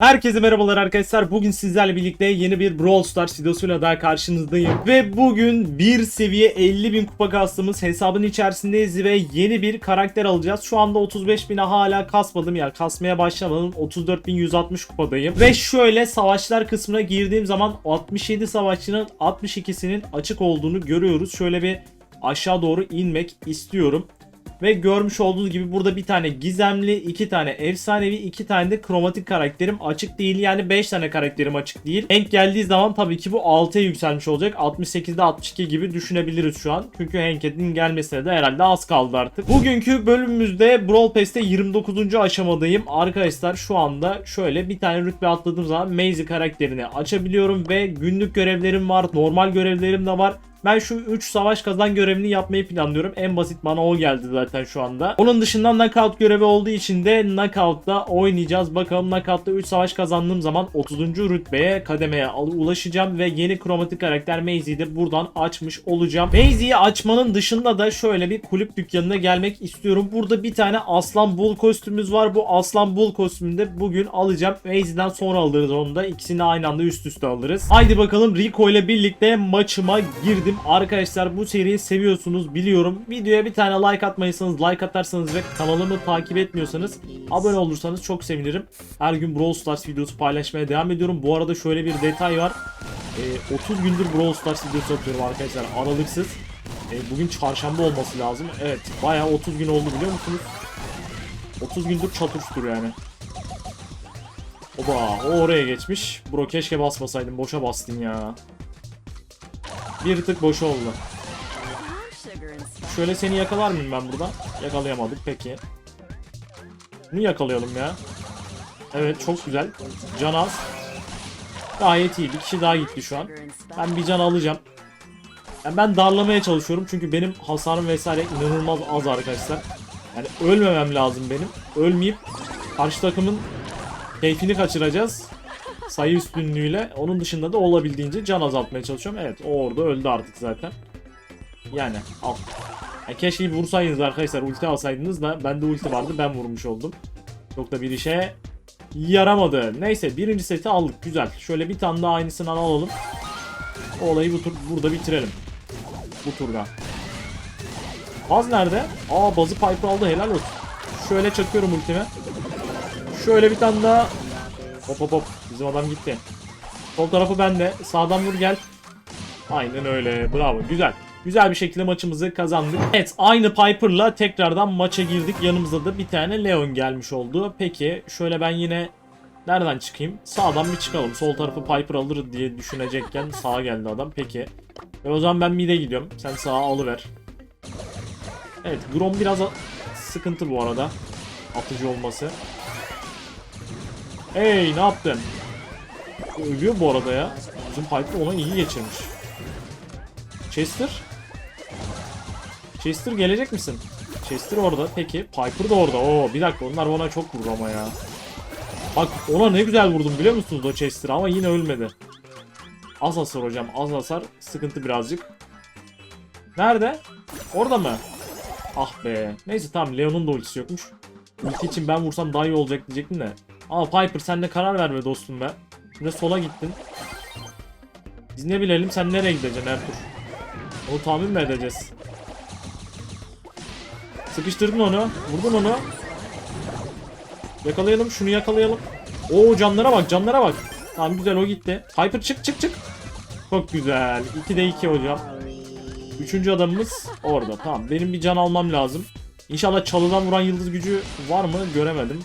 Herkese merhabalar arkadaşlar. Bugün sizlerle birlikte yeni bir Brawl Stars videosuyla daha karşınızdayım. Ve bugün bir seviye 50 bin kupa kastığımız hesabın içerisindeyiz ve yeni bir karakter alacağız. Şu anda 35 bine hala kasmadım ya kasmaya başlamadım. 34.160 kupadayım. Ve şöyle savaşlar kısmına girdiğim zaman 67 savaşçının 62'sinin açık olduğunu görüyoruz. Şöyle bir aşağı doğru inmek istiyorum. Ve görmüş olduğunuz gibi burada bir tane gizemli, iki tane efsanevi, iki tane de kromatik karakterim açık değil. Yani 5 tane karakterim açık değil. Hank geldiği zaman tabii ki bu 6'ya yükselmiş olacak. 68'de 62 gibi düşünebiliriz şu an. Çünkü Hank'in gelmesine de herhalde az kaldı artık. Bugünkü bölümümüzde Brawl Pass'te 29. aşamadayım. Arkadaşlar şu anda şöyle bir tane rütbe atladığım zaman Maisie karakterini açabiliyorum ve günlük görevlerim var, normal görevlerim de var. Ben şu 3 savaş kazan görevini yapmayı planlıyorum. En basit bana o geldi zaten şu anda. Onun dışında knockout görevi olduğu için de knockout'ta oynayacağız. Bakalım knockout'ta 3 savaş kazandığım zaman 30. rütbeye kademeye ulaşacağım ve yeni kromatik karakter Maisie'yi de buradan açmış olacağım. Maisie'yi açmanın dışında da şöyle bir kulüp dükkanına gelmek istiyorum. Burada bir tane aslan bull kostümümüz var. Bu aslan bull kostümünü de bugün alacağım. Maisie'den sonra alırız onu da. İkisini aynı anda üst üste alırız. Haydi bakalım Rico ile birlikte maçıma girdim. Arkadaşlar bu seriyi seviyorsunuz biliyorum. Videoya bir tane like atmayırsanız, like atarsanız ve kanalımı takip etmiyorsanız abone olursanız çok sevinirim. Her gün Brawl Stars videosu paylaşmaya devam ediyorum. Bu arada şöyle bir detay var. Ee, 30 gündür Brawl Stars videosu atıyorum arkadaşlar aralıksız. Ee, bugün çarşamba olması lazım. Evet bayağı 30 gün oldu biliyor musunuz? 30 gündür çatıştır yani. Oba o oraya geçmiş. Bro keşke basmasaydım boşa bastın ya. Bir tık boş oldu. Şöyle seni yakalar mıyım ben burada? Yakalayamadık peki. Bunu yakalayalım ya. Evet çok güzel. Can az. Gayet iyi. Bir kişi daha gitti şu an. Ben bir can alacağım. Yani ben darlamaya çalışıyorum çünkü benim hasarım vesaire inanılmaz az arkadaşlar. Yani ölmemem lazım benim. Ölmeyip karşı takımın keyfini kaçıracağız. Sayı üstünlüğüyle. Onun dışında da olabildiğince can azaltmaya çalışıyorum. Evet o orada öldü artık zaten. Yani al. Ya keşke vursaydınız arkadaşlar ulti alsaydınız da bende ulti vardı ben vurmuş oldum. Çok da bir işe yaramadı. Neyse birinci seti aldık güzel. Şöyle bir tane daha aynısından alalım. O olayı bu tur burada bitirelim. Bu turda. Baz nerede? Aa bazı Piper aldı helal olsun. Şöyle çakıyorum ultimi. Şöyle bir tane daha. Hop hop hop. Bizim adam gitti. Sol tarafı bende. Sağdan vur gel. Aynen öyle. Bravo. Güzel. Güzel bir şekilde maçımızı kazandık. Evet aynı Piper'la tekrardan maça girdik. Yanımızda da bir tane Leon gelmiş oldu. Peki şöyle ben yine nereden çıkayım? Sağdan bir çıkalım. Sol tarafı Piper alır diye düşünecekken sağa geldi adam. Peki. E o zaman ben mid'e gidiyorum. Sen sağa alıver. Evet Grom biraz sıkıntı bu arada. Atıcı olması. Hey ne yaptın? Ölüyor bu arada ya. Bizim Piper ona iyi geçirmiş. Chester? Chester gelecek misin? Chester orada. Peki. Piper da orada. Oo bir dakika onlar ona çok vurdu ama ya. Bak ona ne güzel vurdum biliyor musunuz o Chester'ı ama yine ölmedi. Az hasar hocam. Az hasar. Sıkıntı birazcık. Nerede? Orada mı? Ah be. Neyse tamam Leon'un da ultisi yokmuş. Ulti için ben vursam daha iyi olacak diyecektim de. Ama Piper sen de karar verme dostum be. Şimdi sola gittin. Biz ne bilelim sen nereye gideceksin Ertuğrul? Onu tahmin mi edeceğiz? Sıkıştırdın onu. Vurdun onu. Yakalayalım şunu yakalayalım. Oo canlara bak canlara bak. Tamam güzel o gitti. Piper çık çık çık. Çok güzel. 2'de 2 hocam. Üçüncü adamımız orada. Tamam benim bir can almam lazım. İnşallah çalıdan vuran yıldız gücü var mı göremedim.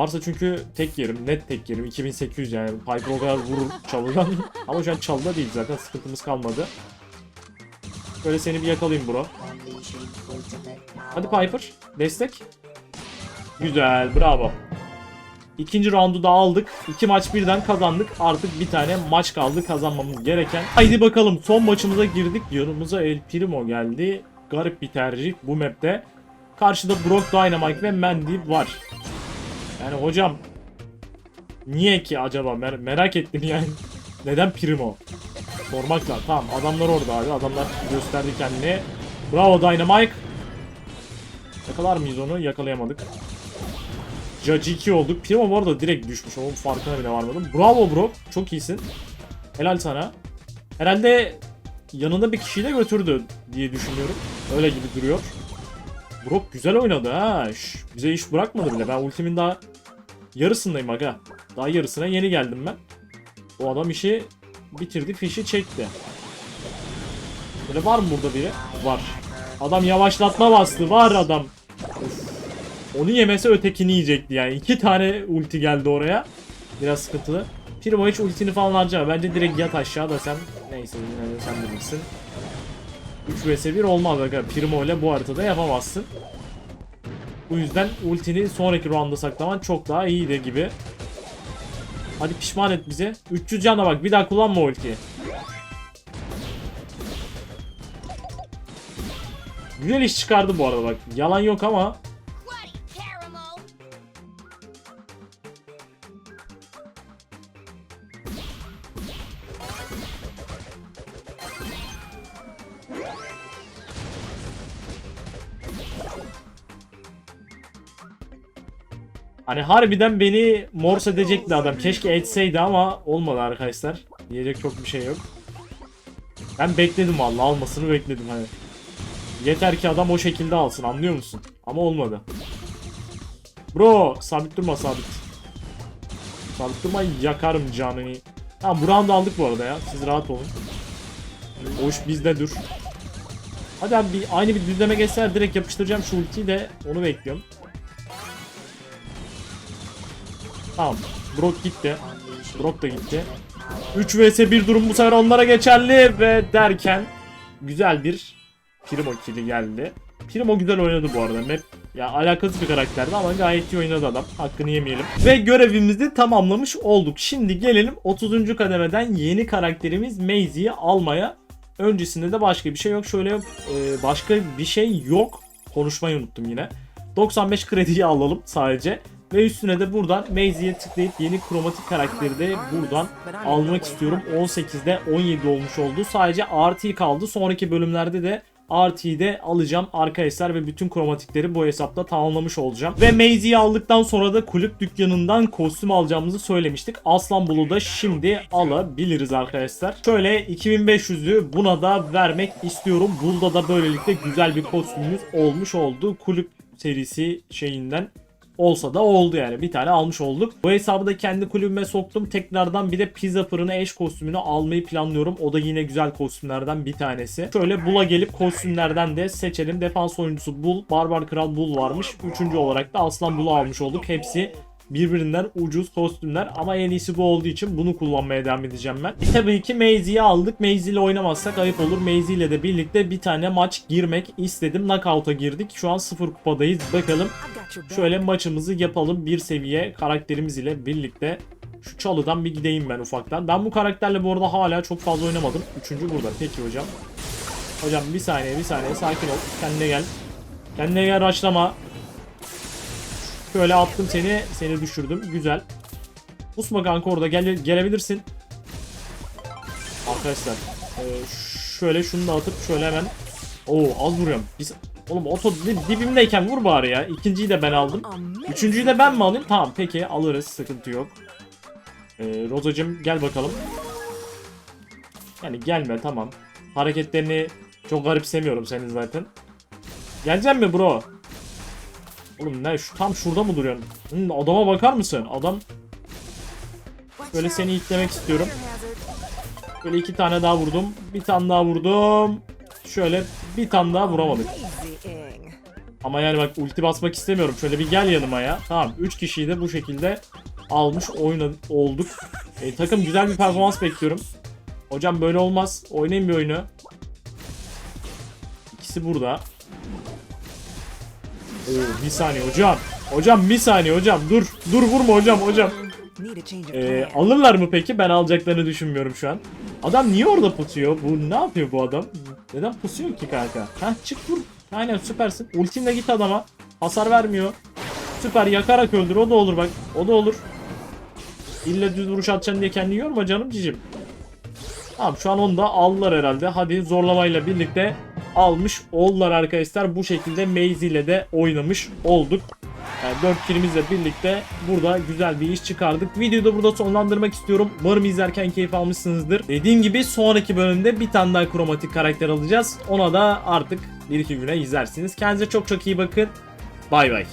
Varsa çünkü tek yerim. Net tek yerim. 2800 yani. Piper o kadar vurur çalıdan. Ama şu an çalıda değil zaten. Sıkıntımız kalmadı. Böyle seni bir yakalayayım bro. Hadi Piper. Destek. Güzel. Bravo. İkinci roundu da aldık. İki maç birden kazandık. Artık bir tane maç kaldı kazanmamız gereken. Haydi bakalım son maçımıza girdik. Yanımıza El Primo geldi. Garip bir tercih bu map'te. Karşıda Brock Dynamite ve Mandy var. Yani hocam niye ki acaba Mer- merak ettim yani. Neden Primo? Sormak lazım. Tamam adamlar orada abi. Adamlar gösterdi kendini. Bravo Dynamite. Yakalar mıyız onu? Yakalayamadık. Judge 2 olduk. Primo bu arada direkt düşmüş. Onun farkına bile varmadım. Bravo bro. Çok iyisin. Helal sana. Herhalde yanında bir kişiyi de götürdü diye düşünüyorum. Öyle gibi duruyor. Brock güzel oynadı ha. Şş, bize iş bırakmadı bile. Ben ultimin daha yarısındayım aga. Daha yarısına yeni geldim ben. O adam işi bitirdi, fişi çekti. Böyle var mı burada biri? Var. Adam yavaşlatma bastı. Var adam. Of. Onu yemese ötekini yiyecekti yani. İki tane ulti geldi oraya. Biraz sıkıntılı. Primo hiç ultini falan harcama. Bence direkt yat aşağı sen neyse yine de sen bilirsin. 3 vs 1 olmaz aga. Primo ile bu haritada yapamazsın. Bu yüzden ultini sonraki rounda saklaman çok daha iyiydi gibi. Hadi pişman et bize. 300 cana bak bir daha kullanma ultiyi. Güzel iş çıkardı bu arada bak. Yalan yok ama Hani harbiden beni mors edecekti adam. Keşke etseydi ama olmadı arkadaşlar. Diyecek çok bir şey yok. Ben bekledim vallahi almasını bekledim hani. Yeter ki adam o şekilde alsın anlıyor musun? Ama olmadı. Bro sabit durma sabit. Sabit durma yakarım canını. Ha bu round'u aldık bu arada ya. Siz rahat olun. İş bizde dur. Hadi abi bir, aynı bir düzleme geçseler direkt yapıştıracağım şu ultiyi de onu bekliyorum. Tamam. Brock gitti. Brock da gitti. 3 vs 1 durum bu sefer onlara geçerli ve derken güzel bir Primo kili geldi. Primo güzel oynadı bu arada. Map ya alakasız bir karakterdi ama gayet iyi oynadı adam. Hakkını yemeyelim. Ve görevimizi tamamlamış olduk. Şimdi gelelim 30. kademeden yeni karakterimiz Maisie'yi almaya. Öncesinde de başka bir şey yok. Şöyle e, başka bir şey yok. Konuşmayı unuttum yine. 95 krediyi alalım sadece. Ve üstüne de buradan Maisie'ye tıklayıp yeni kromatik karakteri de buradan almak istiyorum. 18'de 17 olmuş oldu. Sadece RT kaldı. Sonraki bölümlerde de RT'yi de alacağım arkadaşlar ve bütün kromatikleri bu hesapta tamamlamış olacağım. Ve Maisie'yi aldıktan sonra da kulüp dükkanından kostüm alacağımızı söylemiştik. Aslan Bulu da şimdi alabiliriz arkadaşlar. Şöyle 2500'ü buna da vermek istiyorum. Bulda da böylelikle güzel bir kostümümüz olmuş oldu. Kulüp serisi şeyinden olsa da oldu yani. Bir tane almış olduk. Bu hesabı da kendi kulübüme soktum. Tekrardan bir de pizza fırını eş kostümünü almayı planlıyorum. O da yine güzel kostümlerden bir tanesi. Şöyle Bull'a gelip kostümlerden de seçelim. Defans oyuncusu Bull, Barbar Kral Bull varmış. Üçüncü olarak da Aslan Bull'u almış olduk. Hepsi birbirinden ucuz kostümler ama en iyisi bu olduğu için bunu kullanmaya devam edeceğim ben. E, tabii ki Maisie'yi aldık. Maisie ile oynamazsak ayıp olur. Maisie ile de birlikte bir tane maç girmek istedim. Knockout'a girdik. Şu an sıfır kupadayız. Bakalım Şöyle maçımızı yapalım. Bir seviye karakterimiz ile birlikte. Şu çalıdan bir gideyim ben ufaktan. Ben bu karakterle bu arada hala çok fazla oynamadım. Üçüncü burada. Peki hocam. Hocam bir saniye bir saniye sakin ol. Kendine gel. Kendine gel raşlama. Şöyle attım seni. Seni düşürdüm. Güzel. Pusma kanka orada gel gelebilirsin. Arkadaşlar. e, şöyle şunu da atıp şöyle hemen. Oo az vuruyorum. Biz, oğlum oto di- dibimdeyken vur bari ya. İkinciyi de ben aldım. Üçüncüyü de ben mi alayım? Tamam peki alırız. Sıkıntı yok. Ee, Rozacım gel bakalım. Yani gelme tamam. Hareketlerini çok garipsemiyorum senin zaten. Gelecek mi bro? Oğlum ne şu tam şurada mı duruyorsun? Hmm, adama bakar mısın? Adam böyle seni itlemek istiyorum. Böyle iki tane daha vurdum. Bir tane daha vurdum. Şöyle bir tane daha vuramadık. Ama yani bak ulti basmak istemiyorum. Şöyle bir gel yanıma ya. Tamam 3 kişiyi de bu şekilde almış oynadık olduk. E, takım güzel bir performans bekliyorum. Hocam böyle olmaz. Oynayın bir oyunu. İkisi burada. Oo, bir saniye hocam. Hocam bir saniye hocam. Dur. Dur vurma hocam hocam. Ee, alırlar mı peki? Ben alacaklarını düşünmüyorum şu an. Adam niye orada pusuyor? Bu ne yapıyor bu adam? Neden pusuyor ki kanka? Ha çık vur. Aynen süpersin. Ultinle git adama. Hasar vermiyor. Süper yakarak öldür. O da olur bak. O da olur. İlle düz vuruş atacaksın diye kendini yorma canım cicim. Tamam şu an onu da aldılar herhalde. Hadi zorlamayla birlikte almış oldular arkadaşlar. Bu şekilde Maze ile de oynamış olduk. Yani 4 kilimizle birlikte burada güzel bir iş çıkardık. Videoyu da burada sonlandırmak istiyorum. Umarım izlerken keyif almışsınızdır. Dediğim gibi sonraki bölümde bir tane daha kromatik karakter alacağız. Ona da artık 1-2 güne izlersiniz. Kendinize çok çok iyi bakın. Bay bay.